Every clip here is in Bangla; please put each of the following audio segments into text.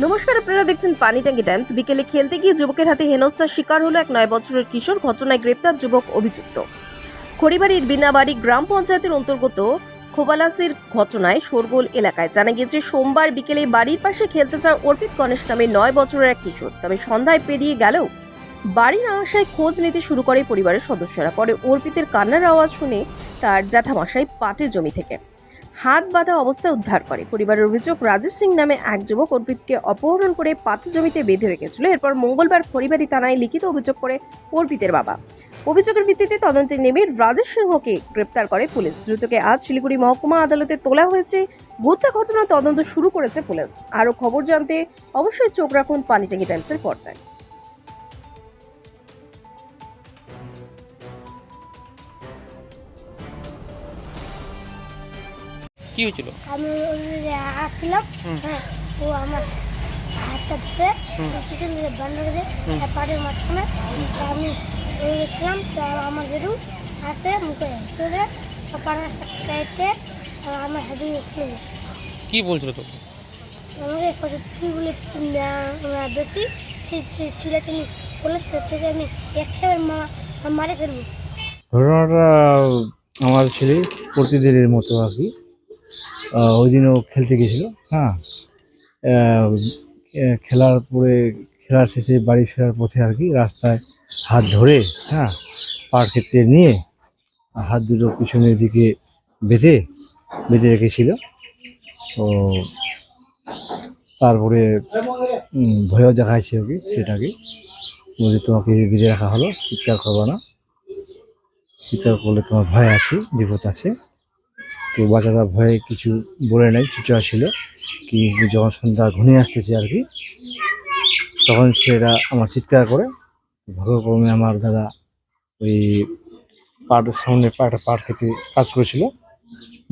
নমস্কার, আপনারা দেখছেন পানি ট্যাঙ্কি টাইমস। বিকেলে খেলতে গিয়ে যুবকের হাতে হেনস্থার শিকার হলো এক নয় বছরের কিশোর, ঘটনায় গ্রেপ্তার যুবক অভিযুক্ত। খড়িবাড়ির বিনাবাড়ি গ্রাম পঞ্চায়েতের অন্তর্গত খোবালাসের ঘটনায় শোরগোল এলাকায়। জানা গিয়েছে, সোমবার বিকেলে বাড়ির পাশে খেলতে যাওয়া অর্পিত গণেশ নামে নয় বছরের এক কিশোর। তবে সন্ধ্যায় পেরিয়ে গেলেও বাড়ি না আসায় খোঁজ নিতে শুরু করে পরিবারের সদস্যরা। পরে অর্পিতের কান্নার আওয়াজ শুনে তার জ্যাঠামশাই পাটে জমি থেকে হাত বাঁধা অবস্থায় উদ্ধার করে। পরিবারের অভিযোগ, রাজেশ সিং নামে এক যুবক অর্পিতকে অপহরণ করে পাঁচ জমিতে বেঁধে রেখেছিল। এরপর মঙ্গলবার খড়িবাড়ি থানায় লিখিত অভিযোগ করে অর্পিতের বাবা। অভিযোগের ভিত্তিতে তদন্তে নেমে রাজেশ সিংহকে গ্রেপ্তার করে পুলিশ। দ্রুতকে আজ শিলিগুড়ি মহকুমা আদালতে তোলা হয়েছে। গোটা ঘটনার তদন্ত শুরু করেছে পুলিশ। আরও খবর জানতে অবশ্যই চোখ রাখুন পানিট্যাঙ্গি টাইমসের পর্দায়। কি হয়েছিল? আমি আসছিলাম হ্যাঁ ও আমার হাতটা ধরে। পিছন দিকে বান্ধ গেছে পাড়ের মাঝখানে। তো আমি ওই গেছিলাম তো আমার হেডু আসে মুখে হেসে দেয় পাড়ার কাইতে আমার হেডু কি বলছিল তোকে? আমাকে তুই বলে বেশি চিলাচিনি বলে তোর থেকে আমি এক খেয়ে মারে ফেলব। ঘটনাটা আমার ছেলে প্রতিদিনের মতো আর কি। ওই দিনও খেলতে গেছিল হ্যাঁ। খেলার পরে, খেলার শেষে বাড়ি ফেরার পথে আর কি রাস্তায় হাত ধরে হ্যাঁ পার ক্ষেত্রে নিয়ে হাত দুটো পিছনের দিকে বেঁধে বেঁধে রেখেছিল। তো তারপরে ভয়ও দেখাইছে ওকে সেটাকে। বলে তোমাকে বেঁধে রাখা হলো, চিৎকার করব না। চিৎকার করলে তোমার ভয় আছে, বিপদ আছে। তো বাচ্চারা ভয়ে কিছু বলে নাই চুচা ছিল কি যখন সন্ধ্যা ঘনিয়ে আসতেছে আর কি, তখন সেটা আমার চিৎকার করে, ভাগ্যক্রমে আমার দাদা ওই পাট সামনে পাট পাট খেতে কাজ করেছিল।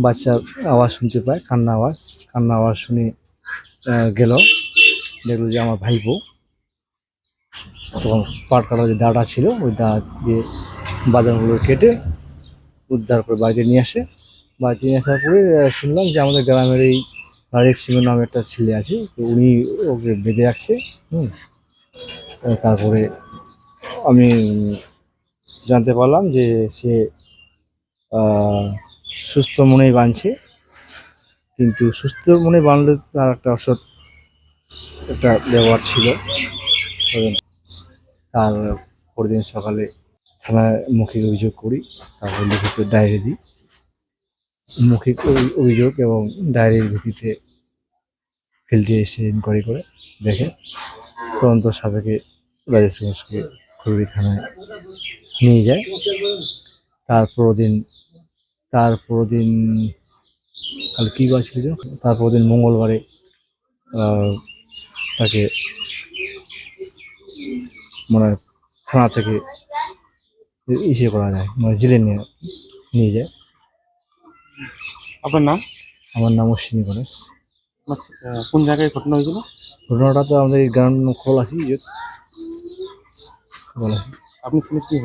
বাচ্চার আওয়াজ শুনতে পায়, কান্না আওয়াজ কান্না আওয়াজ শুনে গেল। দেখল যে আমার ভাই বউ তখন পাট কাটা যে দাটা ছিল, ওই দা দিয়ে বাদামগুলো কেটে উদ্ধার করে বাড়িতে নিয়ে আসে। বাড়িতে নিয়ে আসার পরে শুনলাম যে আমাদের গ্রামের এই রাজেশ সিংহ নামে একটা ছেলে আছে, তো উনি ওকে বেঁধে রাখছে, হুম। তারপরে আমি জানতে পারলাম যে সে সুস্থ মনেই বাঁধছে, কিন্তু সুস্থ মনে বাঁধলে তার একটা অসৎ একটা ব্যবহার ছিল। তার পরদিন সকালে থানায় মুখে অভিযোগ করি, তারপর লিখিত ডায়েরি দিই। মৌখিক অভিযোগ এবং ডায়েরির ভিত্তিতে ফিল্ডে এসে ইনকোয়ারি করে দেখে তদন্ত সাপেক্ষে রাজেশ ঘোষকে খুবই থানায় নিয়ে যায় তার দিন তার দিন কাল কী বার ছিল যেন? তার পরদিন মঙ্গলবারে তাকে মানে থানা থেকে ইসে করা যায় মানে জেলে নিয়ে নিয়ে যায় আপনার নাম? আমার নাম অশ্বিনী গণেশ। কোন জায়গায় ঘটনা হয়েছিল? ঘটনাটা তো আমাদের এই গ্রাম খোল আছি আপনি ছেলে কি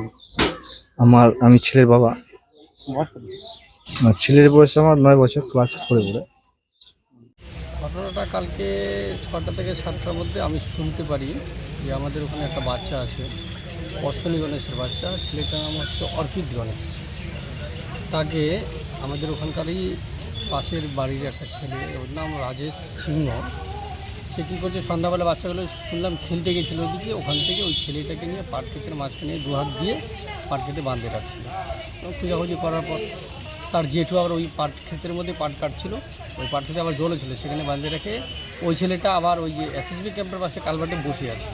আমার আমি ছেলের বাবা। আমার ছেলের বয়স আমার নয় বছর ক্লাস ফোরে পড়ে। ঘটনাটা কালকে ছটা থেকে সাতটার মধ্যে আমি শুনতে পারি যে আমাদের ওখানে একটা বাচ্চা আছে অশ্বনী গণেশের বাচ্চা। ছেলেটার নাম হচ্ছে অর্পিত গণেশ। তাকে আমাদের ওখানকারই পাশের বাড়ির একটা ছেলে ওর নাম রাজেশ সিংহ। সে কী করছে সন্ধ্যাবেলা বাচ্চাগুলো শুনলাম খেলতে গেছিল ওদিকে ওখান থেকে ওই ছেলেটাকে নিয়ে পাট ক্ষেতের মাঝখানে দু হাত দিয়ে পাট খেতে বাঁধে রাখছিল। তো খোঁজাখুঁজি করার পর তার জেঠু আবার ওই পাট ক্ষেতের মধ্যে পাট কাটছিল। ওই পাট খেতে আবার জলও ছিল সেখানে বাঁধে রেখে ওই ছেলেটা আবার ওই যে এসএসবি ক্যাম্পের পাশে কালভার্টে বসে আছে।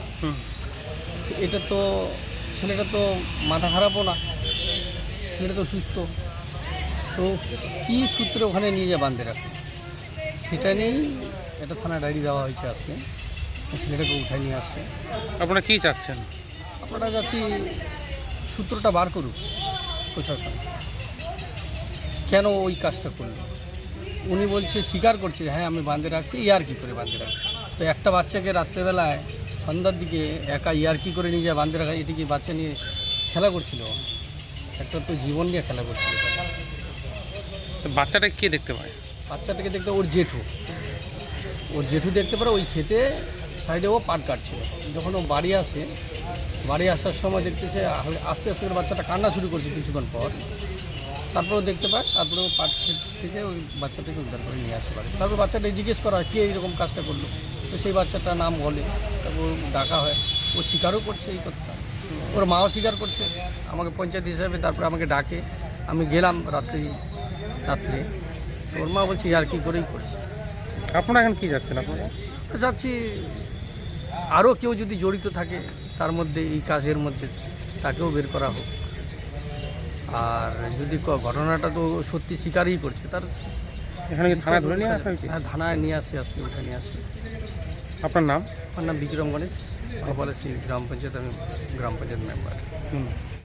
তো এটা তো ছেলেটা তো মাথা খারাপও না ছেলেটা তো সুস্থ। তো কী সূত্রে ওখানে নিয়ে যা বাঁধে রাখে সেটা নিয়েই একটা থানা ডায়েরি দেওয়া হয়েছে আজকে। ছেলেটাকে উঠাই নিয়ে আসছে। আপনারা কী চাচ্ছেন? আপনারা যাচ্ছি সূত্রটা বার করুক প্রশাসন। কেন ওই কাজটা করল? উনি বলছে স্বীকার করছে হ্যাঁ আমি বাঁধে রাখছি ইয়ার কি করে বাঁধে রাখছি? তো একটা বাচ্চাকে রাত্রেবেলায় সন্ধ্যার দিকে একা ইয়ার কি করে নিয়ে যায় বাঁধে রাখা এটি কি বাচ্চা নিয়ে খেলা করছিল? একটা তো জীবন নিয়ে খেলা করছিল। তো বাচ্চাটা কে দেখতে পায়? বাচ্চাটাকে দেখতে ওর জেঠু। ওর জেঠু দেখতে পারে ওই খেতে সাইডে ও পাট কাটছিল। যখন ও বাড়ি আসে, বাড়ি আসার সময় দেখতেছে আস্তে আস্তে করে বাচ্চাটা কান্না শুরু করছে কিছুক্ষণ পর। তারপর ও দেখতে পায়, তারপরে ও পাট ক্ষেত থেকে ওই বাচ্চাটাকে উদ্ধার করে নিয়ে আসতে পারে। তারপর বাচ্চাটা জিজ্ঞেস করা হয়, কে এইরকম কাজটা করল? তো সেই বাচ্চাটার নাম বলে। তারপর ডাকা হয়। ও স্বীকারও করছে এই কথাটা। ওর মাও স্বীকার করছে। আমাকে পঞ্চায়েত হিসাবে তারপরে আমাকে ডাকে। আমি গেলাম রাত্রি রাত্রে। ওর মা বলছে আর কি করেই করছে? আপনারা এখন কি যাচ্ছেন আপনারা? যাচ্ছি আরও কেউ যদি জড়িত থাকে তার মধ্যে এই কাজের মধ্যে তাকেও বের করা হোক। আর যদি ক- ঘটনাটা তো সত্যি স্বীকারই করছে তার এখানে কি থানায় ধরে নিয়ে আসা হয়েছে হ্যাঁ থানায় নিয়ে আসছে আজকে ওঠে নিয়ে আসছে। আপনার নাম? আমার নাম বিক্রম গণেশ গোপালেশ্বরী গ্রাম পঞ্চায়েত আমি গ্রাম পঞ্চায়েত মেম্বার। হুম।